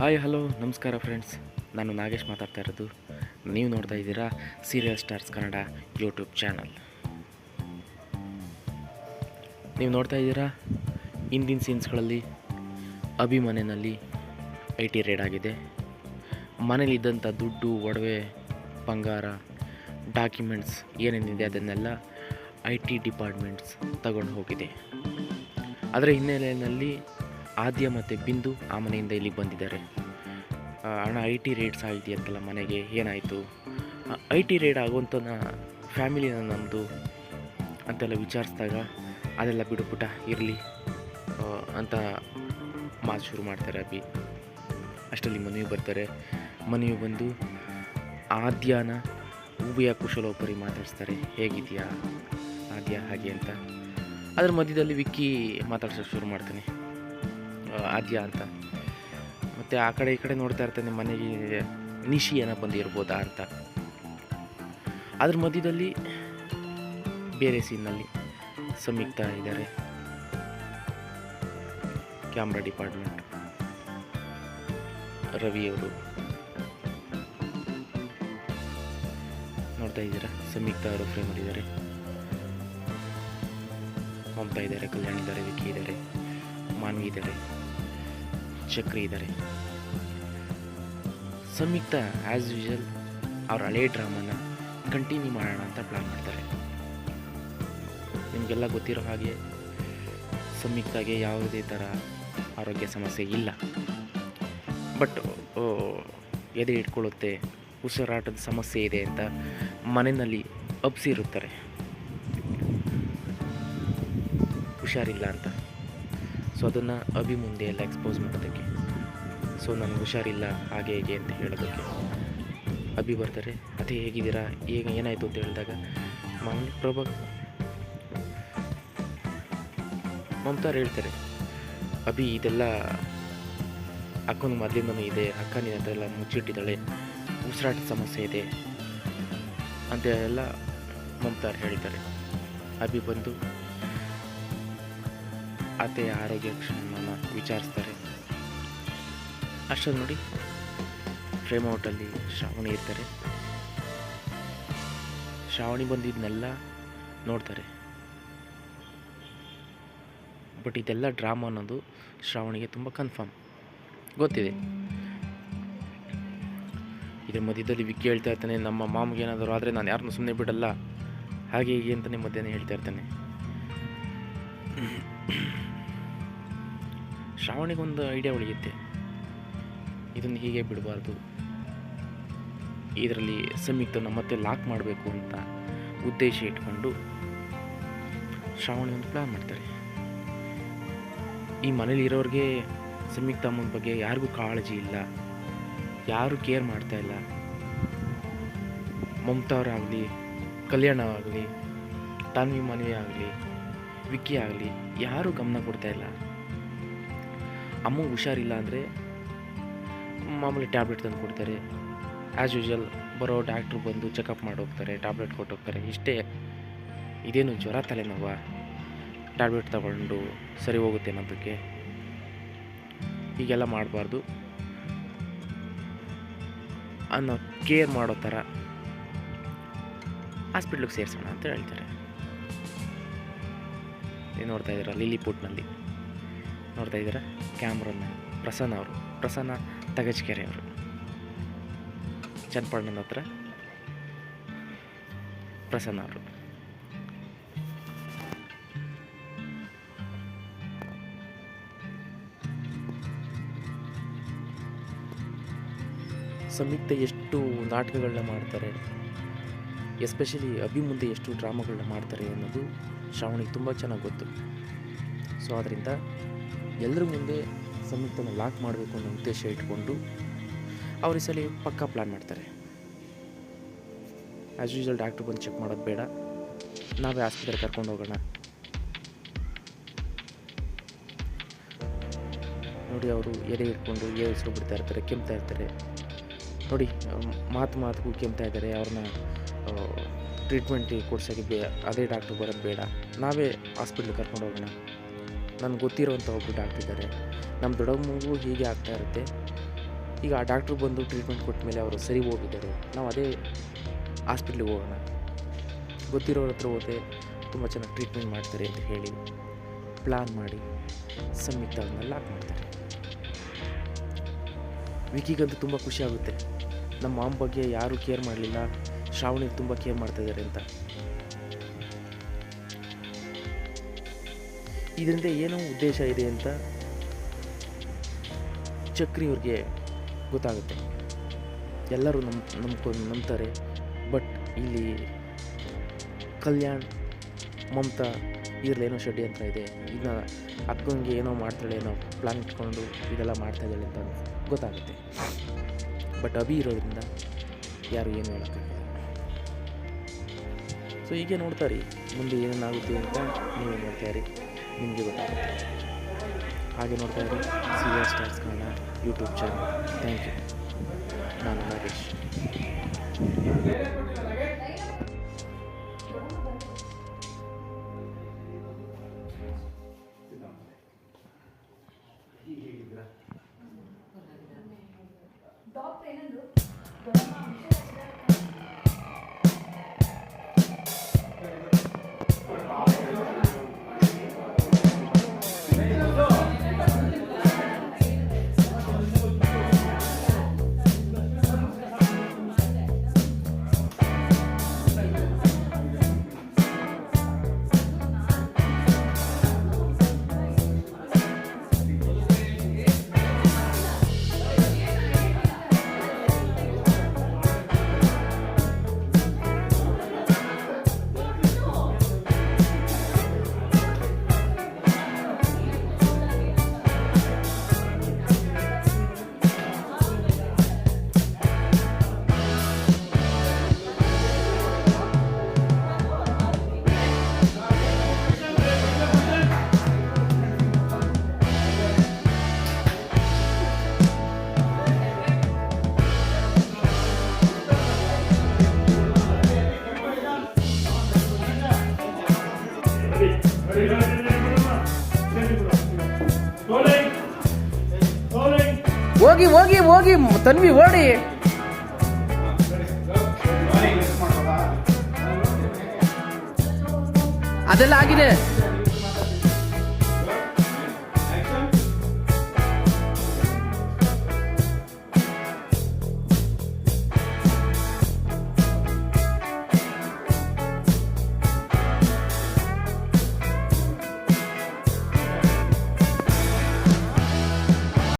Hi hello ನಮಸ್ಕಾರ friends ನಾನು ನಾಗೇಶ್ ಮಾತಾಡ್ತಾ ಇರೋದು. ನೀವು ನೋಡ್ತಾ ಇದ್ದೀರಾ serial stars Kannada YouTube channel ನೀವು ನೋಡ್ತಾ ಇದ್ದೀರಾ ಇಂದಿನ ಸೀನ್ಸ್ಗಳಲ್ಲಿ ಅಭಿಮನೆಯಲ್ಲಿ ಐ ಟಿ ರೇಡ್ ಆಗಿದೆ. ಮನೇಲಿದ್ದಂಥ ದುಡ್ಡು, ಒಡವೆ, ಬಂಗಾರ ಡಾಕ್ಯುಮೆಂಟ್ಸ್ ಏನೇನಿದೆ ಅದನ್ನೆಲ್ಲ ಐ ಟಿ ಡಿಪಾರ್ಟ್ಮೆಂಟ್ಸ್ ತಗೊಂಡು ಹೋಗಿದೆ. ಅದರ ಹಿನ್ನೆಲೆಯಲ್ಲಿ ಆದ್ಯ ಮತ್ತು ಬಿಂದು ಆ ಮನೆಯಿಂದ ಇಲ್ಲಿಗೆ ಬಂದಿದ್ದಾರೆ. ಅಣ್ಣ, ಐ ಟಿ ರೇಡ್ಸ್ ಆಗಿದೆಯಂತಲ್ಲ ಮನೆಗೆ, ಏನಾಯಿತು? ಐ ಟಿ ರೇಡ್ ಆಗುವಂಥ ಫ್ಯಾಮಿಲಿನ ನಮ್ಮದು ಅಂತೆಲ್ಲ ವಿಚಾರಿಸಿದಾಗ ಅದೆಲ್ಲ ಬಿಡುಪುಟ ಇರಲಿ ಅಂತ ಮಾತು ಶುರು ಮಾಡ್ತಾರೆ ಅಭಿ. ಅಷ್ಟರಲ್ಲಿ ಮನೆಯು ಬರ್ತಾರೆ. ಮನೆಗೆ ಬಂದು ಆದ್ಯಾನ ಹೂವಿಯ ಕುಶಲೋಪರಿ ಮಾತಾಡಿಸ್ತಾರೆ. ಹೇಗಿದೆಯಾ ಆದ್ಯ ಹಾಗೆ ಅಂತ. ಅದ್ರ ಮಧ್ಯದಲ್ಲಿ ವಿಕ್ಕಿ ಮಾತಾಡ್ಸೋಕೆ ಶುರು ಮಾಡ್ತಾನೆ. ಆದ್ಯ ಅಂತ. ಮತ್ತು ಆ ಕಡೆ ಈ ಕಡೆ ನೋಡ್ತಾ ಇರ್ತಾನೆ ಮನೆಗೆ ನಿಶಿ ಏನೋ ಬಂದಿರ್ಬೋದಾ ಅಂತ. ಅದ್ರ ಮಧ್ಯದಲ್ಲಿ ಬೇರೆ ಸೀನಲ್ಲಿ ಸಂಯುಕ್ತ ಇದ್ದಾರೆ ಕ್ಯಾಮ್ರಾ ಡಿಪಾರ್ಟ್ಮೆಂಟ್ ರವಿಯವರು ನೋಡ್ತಾ ಇದ್ದೀರಾ? ಸಂಯುಕ್ತ ಅವರು ಫ್ರೇಮ್ ಮಾಡಿದ್ದಾರೆ ಮಮತಾ ಇದ್ದಾರೆ ಕಲ್ಯಾಣ್ ಇದ್ದಾರೆ ವಿಕಿ ಇದ್ದಾರೆ ಮಾನ್ವಿ ಇದ್ದಾರೆ ಚಕ್ರಿ ಇದ್ದಾರೆ ಸಂಯುಕ್ತ ಆ್ಯಸ್ ಯೂಶಲ್ ಅವ್ರ ಹಳೆ ಡ್ರಾಮಾನ ಕಂಟಿನ್ಯೂ ಮಾಡೋಣ ಅಂತ ಪ್ಲ್ಯಾನ್ ಮಾಡ್ತಾರೆ. ನಿಮಗೆಲ್ಲ ಗೊತ್ತಿರೋ ಹಾಗೆ ಸಂಯುಕ್ತಾಗೆ ಯಾವುದೇ ಥರ ಆರೋಗ್ಯ ಸಮಸ್ಯೆ ಇಲ್ಲ. ಬಟ್ ಎದೆ ಇಟ್ಕೊಳ್ಳುತ್ತೆ, ಉಸಿರಾಟದ ಸಮಸ್ಯೆ ಇದೆ ಅಂತ ಮನೆಯಲ್ಲಿ ಅಪ್ಸಿರುತ್ತಾರೆ ಹುಷಾರಿಲ್ಲ ಅಂತ. ಸೊ ಅದನ್ನು ಅಭಿ ಮುಂದೆ ಎಲ್ಲ ಎಕ್ಸ್ಪೋಸ್ ಮಾಡೋದಕ್ಕೆ. ಸೊ ನನಗೆ ಹುಷಾರಿಲ್ಲ, ಹಾಗೆ ಹೇಗೆ ಅಂತ ಹೇಳೋದಕ್ಕೆ. ಅಭಿ ಬರ್ತಾರೆ, ಅದೇ ಹೇಗಿದ್ದೀರಾ? ಈಗ ಏನಾಯಿತು? ಅಂತ ಹೇಳಿದಾಗ ಮಾಮೂಲಿ ಪ್ರಭಾ ಮಮತಾರು ಹೇಳ್ತಾರೆ, ಅಭಿ ಇದೆಲ್ಲ ಅಕ್ಕನ ಮೊದಲಿಂದನೂ ಇದೆ ಅಕ್ಕ ಹತ್ರ ಎಲ್ಲ ಮುಚ್ಚಿಟ್ಟಿದ್ದಾಳೆ ಉಸಿರಾಟ ಸಮಸ್ಯೆ ಇದೆ ಅಂತ ಎಲ್ಲ ಮಮತಾರು ಹೇಳ್ತಾರೆ ಅಭಿ ಬಂದು ಅತ್ತೆಯ ಆರೋಗ್ಯ ಕ್ಷಣವನ್ನು ವಿಚಾರಿಸ್ತಾರೆ. ಅಷ್ಟೊಂದು ನೋಡಿ. ಫ್ರೇಮ್ ಔಟಲ್ಲಿ ಶ್ರಾವಣಿ ಇರ್ತಾರೆ. ಶ್ರಾವಣಿ ಬಂದಿದ್ದನ್ನೆಲ್ಲ ನೋಡ್ತಾರೆ. ಬಟ್ ಇದೆಲ್ಲ ಡ್ರಾಮಾ ಅನ್ನೋದು ಶ್ರಾವಣಿಗೆ ತುಂಬ ಕನ್ಫರ್ಮ್. ಗೊತ್ತಿದೆ. ಇದ್ರ ಮಧ್ಯದಲ್ಲಿ ವಿಕ್ಕಿ ಹೇಳ್ತಾ ಇರ್ತಾನೆ, ನಮ್ಮ ಮಾಮ್ಗೆ ಏನಾದರೂ ಆದರೆ ನಾನು ಯಾರನ್ನೂ ಸುಮ್ಮನೆ ಬಿಡಲ್ಲ. ಹಾಗೆ ಹೀಗೆ ಅಂತಲೇ ಮಧ್ಯಾಹ್ನ ಹೇಳ್ತಾ ಇರ್ತಾನೆ. ಶ್ರಾವಣಿಗೊಂದು ಐಡಿಯಾ ಉಳಿಯುತ್ತೆ. ಇದನ್ನು ಹೀಗೆ ಬಿಡಬಾರ್ದು. ಇದರಲ್ಲಿ ಸಂಯುಕ್ತನ ಮತ್ತೆ ಲಾಕ್ ಮಾಡಬೇಕು ಅಂತ ಉದ್ದೇಶ ಇಟ್ಕೊಂಡು ಶ್ರಾವಣಿ ಒಂದು ಪ್ಲ್ಯಾನ್ ಮಾಡ್ತಾರೆ. ಈ ಮನೇಲಿ ಇರೋರಿಗೆ ಸಂಯುಕ್ತ ಅಮ್ಮನ ಬಗ್ಗೆ ಯಾರಿಗೂ ಕಾಳಜಿ ಇಲ್ಲ. ಯಾರು ಕೇರ್ ಮಾಡ್ತಾ ಇಲ್ಲ. ಮಮತಾವ್ರಾಗಲಿ ಕಲ್ಯಾಣ ಆಗಲಿ ತಾನ್ವಿ ಮನವಿ ಆಗಲಿ, ವಿಕ್ಕಿ ಆಗಲಿ, ಯಾರೂ ಗಮನ ಕೊಡ್ತಾ ಇಲ್ಲ. ಅಮ್ಮಂಗೆ ಹುಷಾರಿಲ್ಲ ಅಂದರೆ ಮಾಮೂಲಿ ಟ್ಯಾಬ್ಲೆಟ್ ತಂದು ಕೊಡ್ತಾರೆ. ಆ್ಯಸ್ ಯೂಶಲ್ ಬರೋ ಡಾಕ್ಟ್ರು ಬಂದು ಚೆಕಪ್ ಮಾಡಿ ಹೋಗ್ತಾರೆ ಟ್ಯಾಬ್ಲೆಟ್ ಕೊಟ್ಟು ಹೋಗ್ತಾರೆ. ಇಷ್ಟೇ. ಇದೇನು ಜ್ವರ ತಲೆನೋವ? ಟ್ಯಾಬ್ಲೆಟ್ ತಗೊಂಡು ಸರಿ ಹೋಗುತ್ತೆ ಅನ್ನೋದಕ್ಕೆ ಹೀಗೆಲ್ಲ ಮಾಡಬಾರ್ದು. ಅನ್ನೋ ಕೇರ್ ಮಾಡೋ ಥರ ಹಾಸ್ಪಿಟ್ಲಿಗೆ ಸೇರಿಸೋಣ ಅಂತ ಹೇಳ್ತಾರೆ. ನೀವು ನೋಡ್ತಾ ಇದ್ದೀರಾ ಲಿಲಿಪುಟ್ನಲ್ಲಿ ನೋಡ್ತಾ ಇದ್ದೀರಾ? ಕ್ಯಾಮ್ರನ್ನ ಪ್ರಸನ್ನ ಅವರು. ಪ್ರಸನ್ನ ತಗಜ್ಕೆರೆ ಅವರು. ಚನ್ನಪಟ್ಟಣದ ಹತ್ರ ಪ್ರಸನ್ನ ಅವರು. ಸಂಯುಕ್ತ ಎಷ್ಟು ನಾಟಕಗಳನ್ನ ಮಾಡ್ತಾರೆ, ಎಸ್ಪೆಷಲಿ ಅಭಿ ಮುಂದೆ ಎಷ್ಟು ಡ್ರಾಮಾಗಳನ್ನ ಮಾಡ್ತಾರೆ ಅನ್ನೋದು ಶ್ರಾವಣಿಗೆ ತುಂಬ ಚೆನ್ನಾಗಿ ಗೊತ್ತು. ಸೊ ಆದ್ದರಿಂದ ಎಲ್ಲರ ಮುಂದೆ ಸಂಯುಕ್ತನ ಲಾಕ್ ಮಾಡಬೇಕು ಅನ್ನೋ ಉದ್ದೇಶ ಇಟ್ಕೊಂಡು ಅವ್ರ ಸಲ ಪಕ್ಕಾ ಪ್ಲ್ಯಾನ್ ಮಾಡ್ತಾರೆ. ಆ್ಯಸ್ ಯೂಶಲ್ ಡಾಕ್ಟ್ರ್ ಬಂದು ಚೆಕ್ ಮಾಡೋದು ಬೇಡ. ನಾವೇ ಆಸ್ಪತ್ರೆಗೆ ಕರ್ಕೊಂಡು ಹೋಗೋಣ. ನೋಡಿ ಅವರು ಎದೆ ಇಟ್ಕೊಂಡು ಏರಿಸ್ಕೊಂಡು ಬಿಡ್ತಾ ಇರ್ತಾರೆ, ಕೆಮ್ತಾ ಇರ್ತಾರೆ. ನೋಡಿ ಮಾತು ಮಾತಿಗೂ ಕೆಮ್ತಾ ಇದ್ದಾರೆ. ಅವ್ರನ್ನ ಟ್ರೀಟ್ಮೆಂಟಿಗೆ ಕೊಡ್ಸೋಕ್ಕೆ ಬೇ, ಅದೇ ಡಾಕ್ಟ್ರ್ ಬರೋದು ಬೇಡ. ನಾವೇ ಹಾಸ್ಪಿಟ್ಲಿಗೆ ಕರ್ಕೊಂಡು ಹೋಗೋಣ. ನನಗೆ ಗೊತ್ತಿರೋಂಥ ಒಬ್ಬರು ಡಾಕ್ಟ್ರ್ ಇದ್ದಾರೆ ನಮ್ಮ ದೊಡ್ಡಮ್ಮಗೂ ಹೀಗೆ ಆಗ್ತಾ ಇರುತ್ತೆ. ಈಗ ಆ ಡಾಕ್ಟ್ರು ಬಂದು ಟ್ರೀಟ್ಮೆಂಟ್ ಕೊಟ್ಟ ಮೇಲೆ ಅವರು ಸರಿ ಹೋಗಿದ್ದಾರೆ. ನಾವು ಅದೇ ಹಾಸ್ಪಿಟ್ಲಿಗೆ ಹೋಗೋಣ. ಗೊತ್ತಿರೋರ ಹತ್ರ ಹೋದರೆ ತುಂಬ ಚೆನ್ನಾಗಿ ಟ್ರೀಟ್ಮೆಂಟ್ ಮಾಡ್ತಾರೆ ಅಂತ ಹೇಳಿ ಪ್ಲಾನ್ ಮಾಡಿ ಸಂಯುಕ್ತ ಅವ್ರನ್ನ ಲಾಕ್ ಮಾಡ್ತಾರೆ. ವಿಕಿಗಂತೂ ತುಂಬ ಖುಷಿ ಆಗುತ್ತೆ. ನಮ್ಮ ಮಾಮ್ ಬಗ್ಗೆ ಯಾರೂ ಕೇರ್ ಮಾಡಲಿಲ್ಲ. ಶ್ರಾವಣಿಗೆ ತುಂಬ ಕೇರ್ ಮಾಡ್ತಾಯಿದ್ದಾರೆ ಅಂತ. ಇದರಿಂದ ಏನೋ ಉದ್ದೇಶ ಇದೆ ಅಂತ ಚಕ್ರಿ ಅವ್ರಿಗೆ ಗೊತ್ತಾಗುತ್ತೆ. ಎಲ್ಲರೂ ನಮ್ ನಂಬ್ಕೊಂಡು ನಂಬ್ತಾರೆ. ಬಟ್ ಇಲ್ಲಿ ಕಲ್ಯಾಣ್, ಮಮತಾ ಇದ್ರಲ್ಲೇನೋ ಷಡ್ಯಂತ್ರ ಇದೆ. ಇದನ್ನ ಅಕ್ಕಂಗೆ ಏನೋ ಮಾಡ್ತಾಳೆ ಏನೋ ಪ್ಲಾನ್ ಇಟ್ಕೊಂಡು ಇದೆಲ್ಲ ಮಾಡ್ತಾ ಇದ್ದಾಳೆ ಅಂತ ಗೊತ್ತಾಗುತ್ತೆ. ಬಟ್ ಅಭಿ ಇರೋದ್ರಿಂದ ಯಾರು ಏನು ಹೇಳೋಕ್ಕಾಗಲ್ಲ. ಸೊ ಹೀಗೆ ನೋಡ್ತಾರೆ ಮುಂದೆ ಏನೇನಾಗುತ್ತೆ ಅಂತ ನೀವೇ ನೋಡ್ತಾ ಇರಿ. ನಿಮಗೆ ಗೊತ್ತಾಗುತ್ತೆ. ಹಾಗೆ ನೋಡ್ತಾ ಇರಿ serial stars Kannada YouTube channel thank you ನಾನು ನಾಗೇಶ್. ಹೋಗಿ ಹೋಗಿ ಹೋಗಿ ತನ್ವಿ ಓಡಿ. ಅದೆಲ್ಲ ಆಗಿದೆ.